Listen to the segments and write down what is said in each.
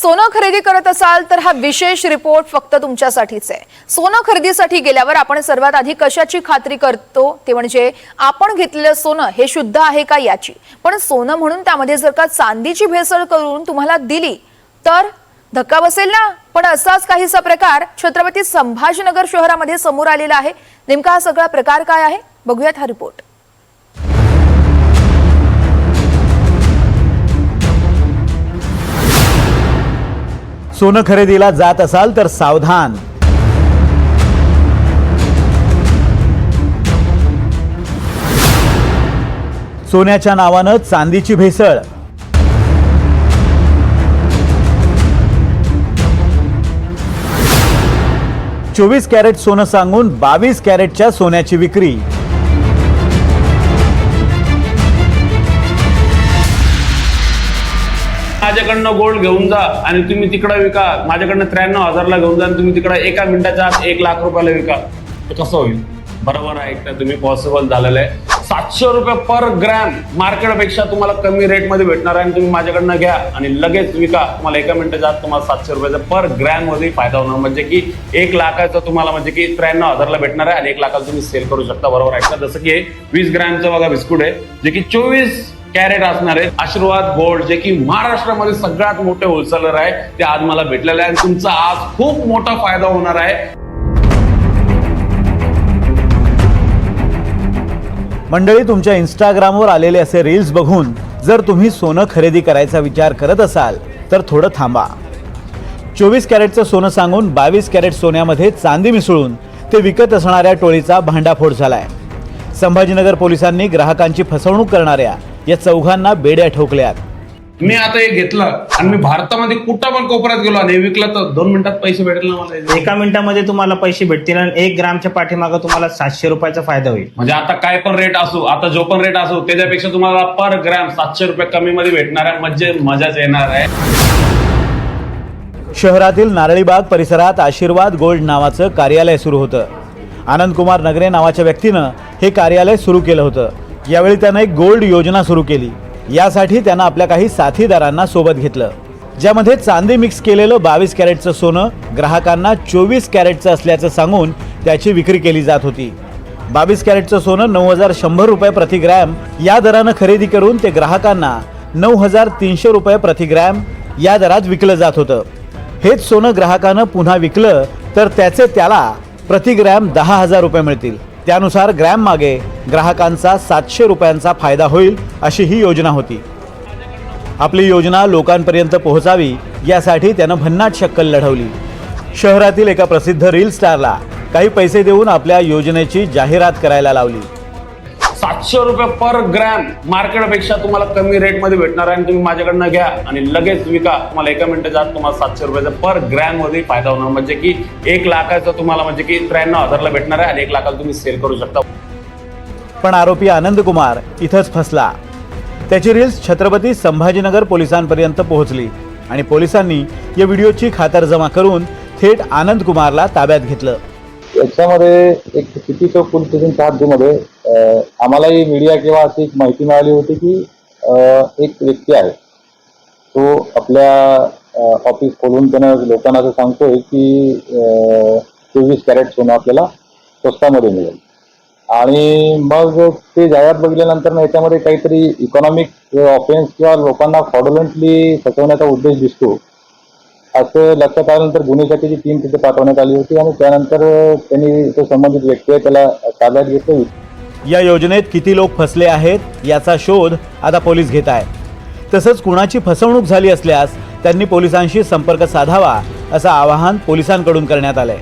सोनं खरेदी करत असाल तर हा विशेष रिपोर्ट फक्त तुमच्यासाठीच आहे. सोनं खरेदीसाठी गेल्यावर आपण सर्वात आधी कशाची खात्री करतो? ते म्हणजे आपण घेतलेलं सोनं हे शुद्ध आहे का याची? पण सोनं म्हणून त्यामध्ये जर का चांदीची भेसळ करून तुम्हाला दिली तर धक्का बसेल ना? पण असाच काहीसा प्रकार छत्रपती संभाजीनगर शहरामध्ये समोर आलेला आहे. नेमका हा सगळा प्रकार काय आहे? बघूयात हा रिपोर्ट. सोनं खरेदीला जात असाल तर सावधान. सोन्याच्या नावानं चांदीची भेसळ. चोवीस कॅरेट सोनं सांगून बावीस कॅरेटच्या सोन्याची विक्री. माझ्याकडनं गोल्ड घेऊन जा आणि तुम्ही तिकडं विका. माझ्याकडनं त्र्याण्णव हजारला घेऊन जा आणि तुम्ही तिकडं एका मिनिटाच्या आत एक लाख रुपयाला विका. तर कसं होईल? बरोबर ऐकता तुम्ही पॉसिबल झालेलं आहे. सातशे रुपये पर ग्रॅम मार्केटपेक्षा तुम्हाला कमी रेटमध्ये भेटणार आहे आणि तुम्ही माझ्याकडनं घ्या आणि लगेच विका. तुम्हाला एका मिनिटाच्या आत तुम्हाला सातशे रुपयाचा पर ग्रॅममध्ये फायदा होणार. म्हणजे की एक लाखाचा तुम्हाला म्हणजे की त्र्याण्णव हजारला भेटणार आहे आणि एक लाखाला तुम्ही सेल करू शकता. बरोबर आहे जसं की वीस ग्रॅमचं बघा बिस्कुट आहे जे की चोवीस कॅरेट असणार आहेत. आशीर्वाद गोल्ड जे की महाराष्ट्रामध्ये सगळ्यात मोठे होलसेलर आहे ते आज मला भेटलेले आहे आणि तुमचा आज खूप मोठा फायदा होणार आहे. मंडळी तुमच्या इंस्टाग्रामवर आलेले असे रील्स बघून जर तुम्ही सोनं खरेदी करायचा विचार करत असाल तर थोडं थांबा. चोवीस कॅरेटचं सोनं सांगून बावीस कॅरेट सोन्यामध्ये चांदी मिसळून ते विकत असणाऱ्या टोळीचा भांडाफोड झालाय. संभाजीनगर पोलिसांनी ग्राहकांची फसवणूक करणाऱ्या या चौघांना बेड्या ठोकल्यात. मी आता हे घेतलं आणि मी भारतामध्ये कुठं पण कोपऱ्यात गेलो आणि हे विकलं तर दोन मिनिटात पैसे भेटेल ना मला? एका मिनिटामध्ये तुम्हाला पैसे भेटतील आणि एक ग्रामच्या पाठीमागं तुम्हाला सातशे रुपयाचा फायदा होईल. म्हणजे आता काय पण रेट असो आता जो पण रेट असो त्याच्यापेक्षा तुम्हाला पर ग्रॅम सातशे रुपये कमी मध्ये भेटणार आहे म्हणजे मजाच येणार आहे. शहरातील नारळीबाग परिसरात आशीर्वाद गोल्ड नावाचं कार्यालय सुरू होतं. आनंदकुमार नगरे नावाच्या व्यक्तीनं हे कार्यालय सुरू केलं होतं. यावेळी त्यानं एक गोल्ड योजना सुरू केली. यासाठी त्यानं आपल्या काही साथीदारांना सोबत घेतलं. ज्यामध्ये चांदी मिक्स केलेलं बावीस कॅरेटचं सोनं ग्राहकांना चोवीस कॅरेटचं असल्याचं सांगून त्याची विक्री केली जात होती. बावीस कॅरेटचं सोनं नऊ हजार शंभर रुपये प्रति ग्रॅम या दरानं खरेदी करून ते ग्राहकांना नऊ हजार तीनशे रुपये प्रति ग्रॅम या दरात विकलं जात होतं. हेच सोनं ग्राहकानं पुन्हा विकलं तर त्याचे त्याला प्रतिग्रॅम दहा हजार रुपये मिळतील. त्यानुसार ग्रॅम मागे ग्राहकांचा सातशे रुपयांचा फायदा होईल अशी ही योजना होती. आपली योजना लोकांपर्यंत पोहोचावी यासाठी त्यानं भन्नाट शक्कल लढवली. शहरातील एका प्रसिद्ध रील स्टारला काही पैसे देऊन आपल्या योजनेची जाहिरात करायला लावली. सातशे रुपये पर ग्रॅम मार्केटपेक्षा तुम्हाला कमी रेटमध्ये भेटणार आहे आणि तुम्ही माझ्याकडनं घ्या आणि लगेच विका. तुम्हाला एका मिनिटाच्या आत तुम्हाला सातशे रुपयाचा पर ग्रॅममध्ये फायदा होणार. म्हणजे की एक लाखाचा तुम्हाला म्हणजे की त्र्याण्णव हजारला भेटणार आहे आणि एक लाखाला तुम्ही सेल करू शकता. पण आरोपी आनंद कुमार इथंच फसला. त्याची रील्स छत्रपती संभाजीनगर पोलिसांपर्यंत पोहोचली आणि पोलिसांनी या व्हिडिओची खातरजमा करून थेट आनंद कुमारला ताब्यात घेतलं. याच्यामध्ये एक सिटी चौक पोलीस स्टेशनच्या हद्दीमध्ये अं, आम्हालाही मीडिया किंवा अशी एक माहिती मिळाली होती की एक व्यक्ती आहे. तो आपल्या ऑफिस खोलून त्यानं लोकांना असं सांगतोय की चोवीस कॅरेट सोनं आपल्याला स्वस्तामध्ये मिळेल. आणि मग ते जाहिरात बघितल्यानंतर ना याच्यामध्ये काहीतरी इकॉनॉमिक ऑफेन्स किंवा लोकांना फॉडलंटली फसवण्याचा उद्देश दिसतो असं लक्षात आल्यानंतर गुन्हे शाखेची टीम तिथे पाठवण्यात आली होती आणि त्यानंतर त्यांनी तो संबंधित व्यक्ती आहे त्याला ताब्यात घेतलं. या योजनेत किती लोक फसले आहेत याचा शोध आता पोलीस घेत आहेत तसंच कुणाची फसवणूक झाली असल्यास त्यांनी पोलिसांशी संपर्क साधावा असं आवाहन पोलिसांकडून करण्यात आलंय.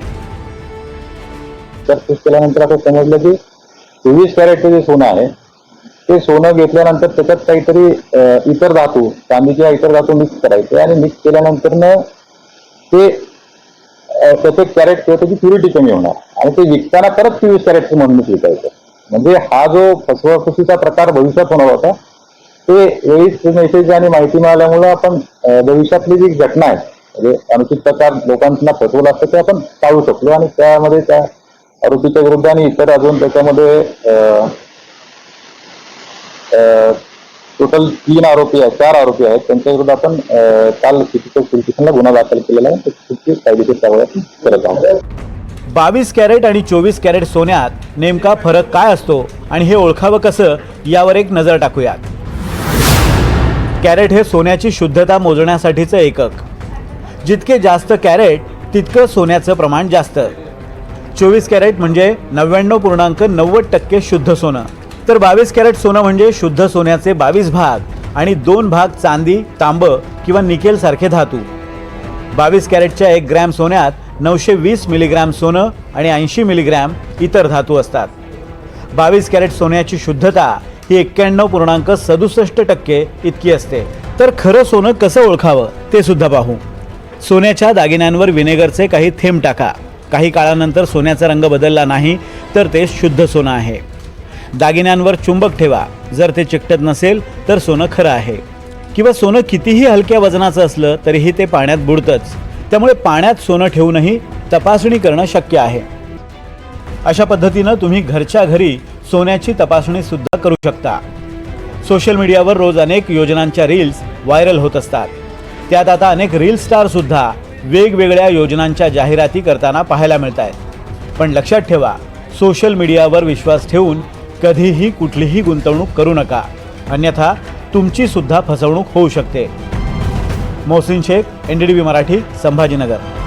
चर्चेस केल्यानंतर असं समजलं की चोवीस कॅरेटचं जे सोनं आहे ते सोनं घेतल्यानंतर त्याच्यात काहीतरी इतर धातू चांदी किंवा इतर धातू मिक्स करायचे आणि मिक्स केल्यानंतर ते प्रत्येक कॅरेट किंवा त्याची प्युरिटी कमी होणार. आणि ते विकताना परत चोवीस कॅरेटचं म्हणून विकायचं म्हणजे हा जो फसवाफसवीचा प्रकार भविष्यात होणार होता ते वेळीच मेसेज आणि माहिती मिळाल्यामुळे आपण भविष्यातली जी घटना आहे म्हणजे अनुचित प्रकार लोकांना फसवला असतं ते आपण टाळू शकलो आणि त्यामध्ये त्या आरोपीच्या विरुद्ध आणि इतर अजून त्याच्यामध्ये अं, टोटल तीन आरोपी आहेत चार आरोपी आहेत त्यांच्या विरुद्ध आपण काल सिटी पोलीस स्टेशनला गुन्हा दाखल केलेला आहे कायदेशीर कारवाई करत आहोत. बावीस कॅरेट आणि चोवीस कॅरेट सोन्यात नेमका फरक काय असतो आणि हे ओळखावं कसं यावर एक नजर टाकूयात. कॅरेट हे सोन्याची शुद्धता मोजण्यासाठीचं एकक. जितके जास्त कॅरेट तितकं सोन्याचं प्रमाण जास्त. चोवीस कॅरेट म्हणजे नव्याण्णव पूर्णांक नव्वद टक्के शुद्ध सोनं. तर बावीस कॅरेट सोनं म्हणजे शुद्ध सोन्याचे बावीस भाग आणि दोन भाग चांदी तांब किंवा निकेलसारखे धातू. बावीस कॅरेटच्या एक ग्रॅम सोन्यात नऊशे वीस मिलीग्रॅम सोनं आणि ऐंशी मिलीग्रॅम इतर धातू असतात. बावीस कॅरेट सोन्याची शुद्धता ही एक्क्याण्णव पूर्णांक सदुसष्ट टक्के इतकी असते. तर खरं सोनं कसं ओळखावं ते सुद्धा पाहू. सोन्याच्या दागिन्यांवर विनेगरचे काही थेंब टाका. काही काळानंतर सोन्याचा रंग बदलला नाही तर ते शुद्ध सोनं आहे. दागिन्यांवर चुंबक ठेवा. जर ते चिकटत नसेल तर सोनं खरं आहे. किंवा सोनं कितीही हलक्या वजनाचं असलं तरीही ते पाण्यात बुडतंच. त्यामुळे पाण्यात सोनं ठेवूनही तपासणी करणं शक्य आहे. अशा पद्धतीनं तुम्ही घरच्या घरी सोन्याची तपासणी सुद्धा करू शकता. सोशल मीडियावर रोज अनेक योजनांच्या रील्स व्हायरल होत असतात. त्यात आता अनेक रील स्टार सुद्धा वेगवेगळ्या योजनांच्या जाहिराती करताना पाहायला मिळत आहेत पण लक्षात ठेवा सोशल मीडियावर विश्वास ठेवून कधीही कुठलीही गुंतवणूक करू नका. अन्यथा तुमची सुद्धा फसवणूक होऊ शकते. Mohsin Sheikh N D T V Marathi Sambhajinagar.